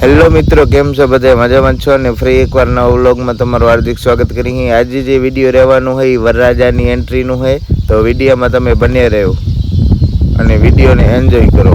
Hello મિત્રો, કેમ છો બધા? મજામાં છો? ને ફરી એકવાર નવા વ્લોગમાં તમારું હાર્દિક સ્વાગત કરી. આજે જે વીડિયો રહેવાનું હોય એ વરરાજાની એન્ટ્રીનું હોય. તો વિડીયોમાં તમે બન્યા રહ્યો. અને વિડીયોને એન્જોય કરો.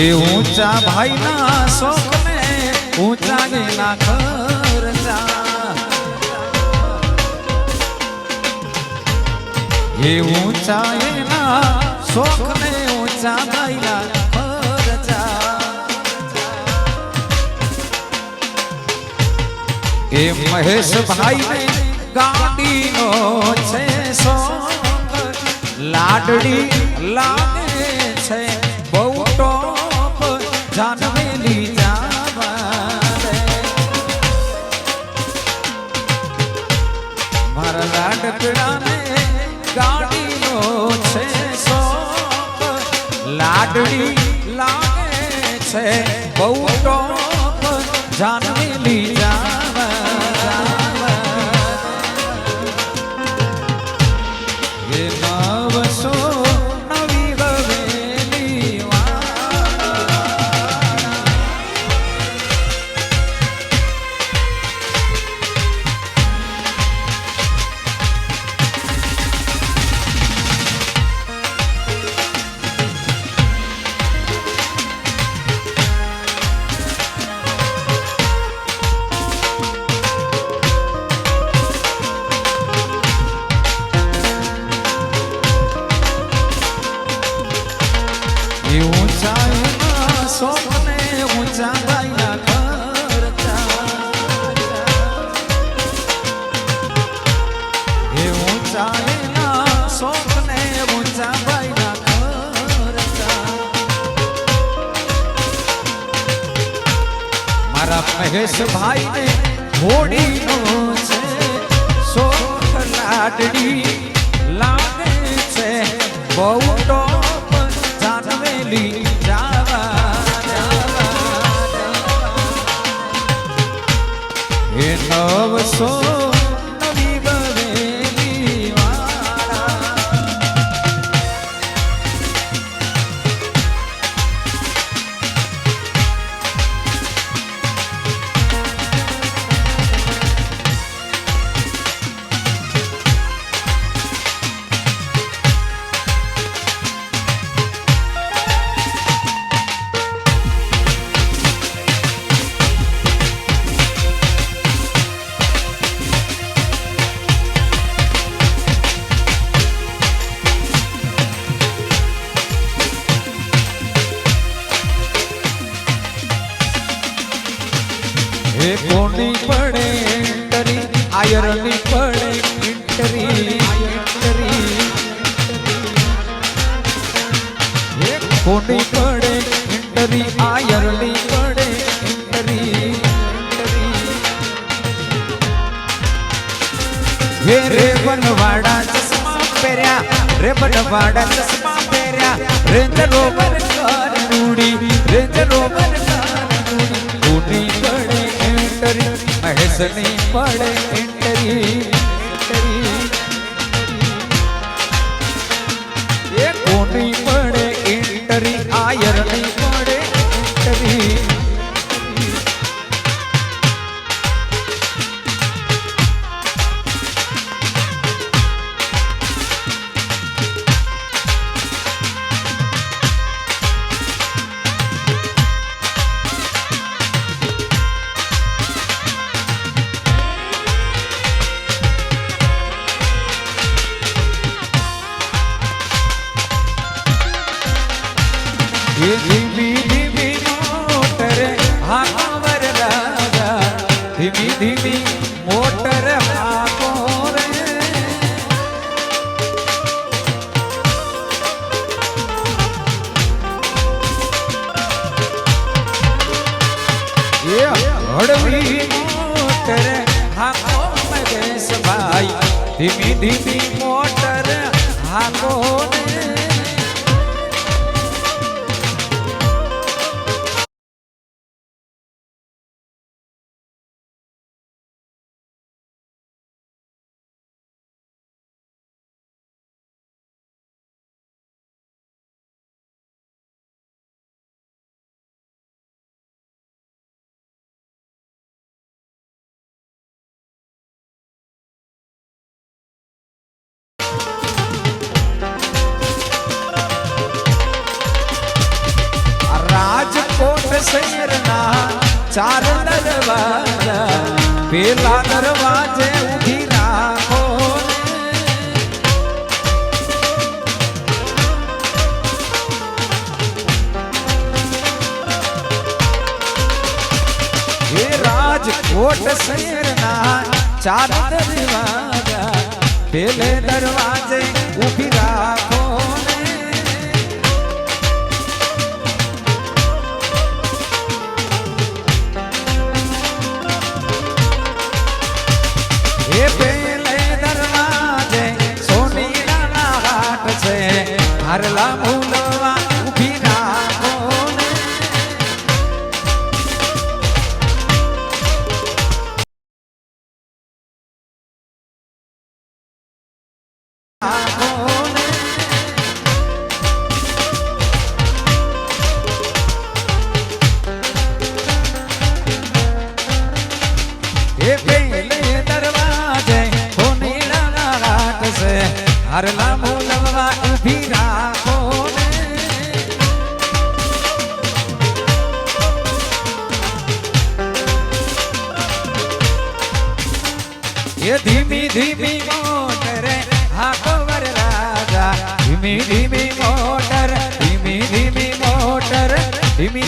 એ ઊંચા ભાઈના શોખને ઊંચા ના ખર્ચા એ ઊંચા એના શોખ ને ઊંચા ગાયલા ફરજા એ મહેશભાઈ ને ગાડીનો છે શોખ લાડડી લાગે છે sé. એના શોખને ઊંચા ગાયના ખર્ચા મારા મહેશભાઈને હોડીનો છે, શોખ લાડડી લાગે છે બહુ ટોપ જાનવેલી જાવા. એ હે કોની પડે એન્ટરી આયરની પડે એન્ટરી એન્ટરી કોની પડે એન્ટરી આયરની પડે એન્ટરી હે રે વનવાડા ચશ્મા પહેર્યા રે વનવાડા ચશ્મા રેન્જ રોવર કાર ઉડી રેન્જ રોવર મહેશની પડે એન્ટરી એ કોની પડે એન્ટરી આયરની પડે એન્ટરી Yeah. રાજકોટ શહેરના ચાર દરવાજા પેલા દરવાજે ઊભી રાખો ને. એ રાજકોટ શહેરના ચાર દરવાજા પેલે દરવાજે ઊભી રાખો ધીમી મોટર હા કવર રાજા. ધીમી ધીમી મોટર ધીમી ધીમી મોટર ધીમી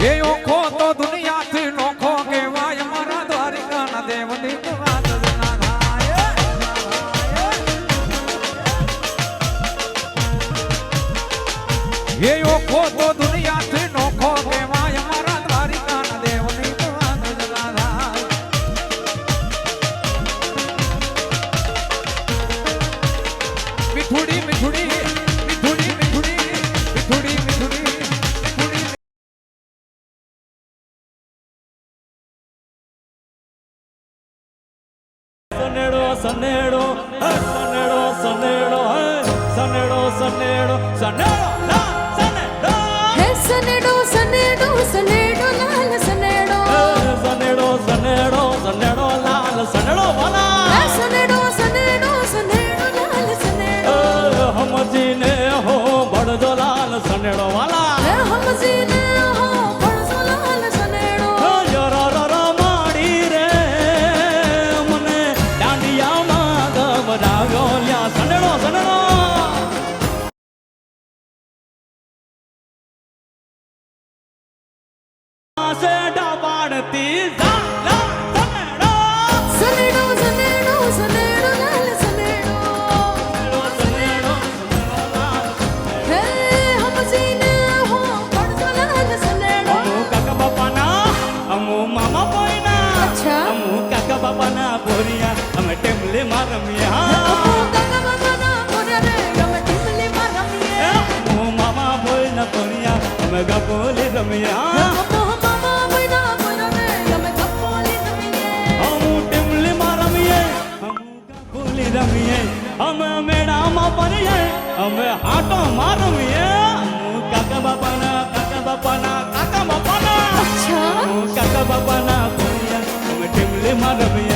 Veio com todo સનેડો હે સનેડો સનેડો હે સનેડો સનેડો સનેડો ના સનેડો. હે સનેડો સનેડો સનેડો લાલ સનેડો. સનેડો સનેડો સનેડો લાલ સનેડો વાલા. સનેડો હો બળજો લાલ સનેડો વાલા. હમજીને ગપોલે રમ્યા હમું ટીમલીમાં રમીએ હમું ગપોલે રમીએ અમે મેળામાં પડીએ અમે હાટોમાં રમીએ હું કાકા બાપાના કાકા બાપાના કાકા બાપાના હું કાકા બાપાના પડીએ અમે ટીમલીમાં રમીએ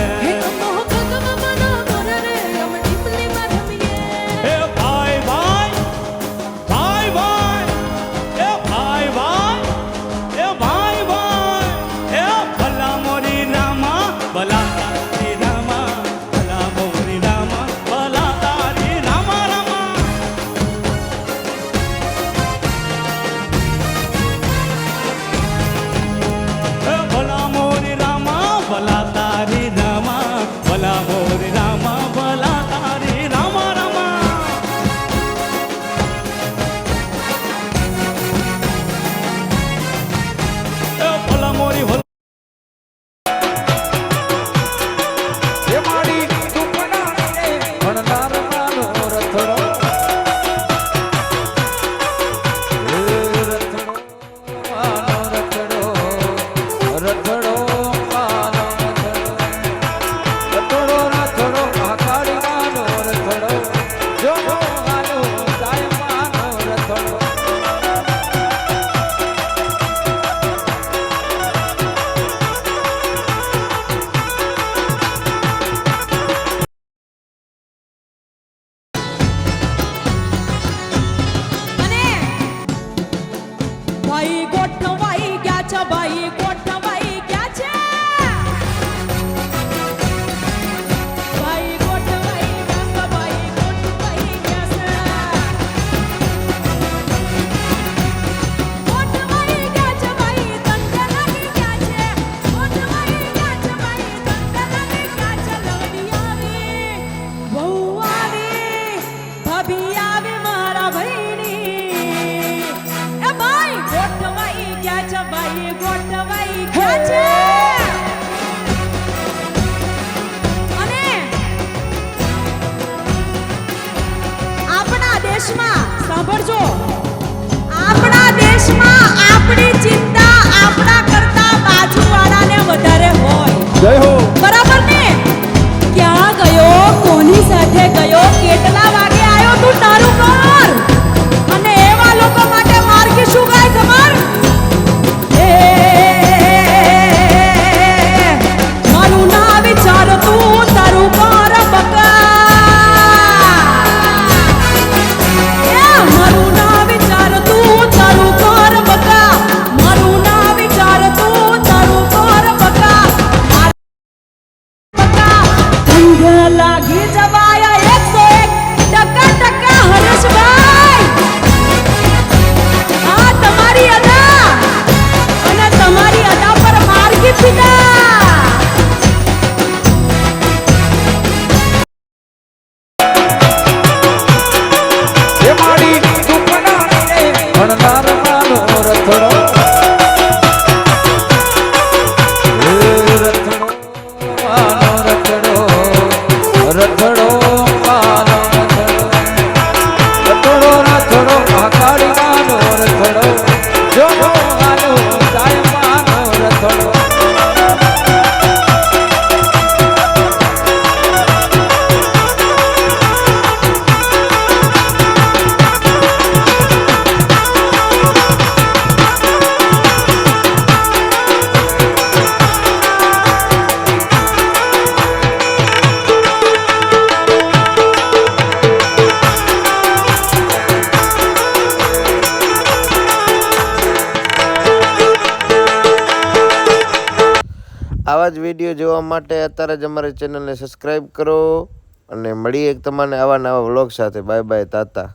જય હો. બરાબર ને? ક્યાં ગયો? કોની સાથે ગયો? કેટલા વાગે આવ્યો તું તારું કર વીડિયો જોવા માટે અત્યારે જ અમારી ચેનલને સબસ્ક્રાઈબ કરો અને મળીએ એક તમને આવા નવા વ્લોગ સાથે. બાય બાય તાતા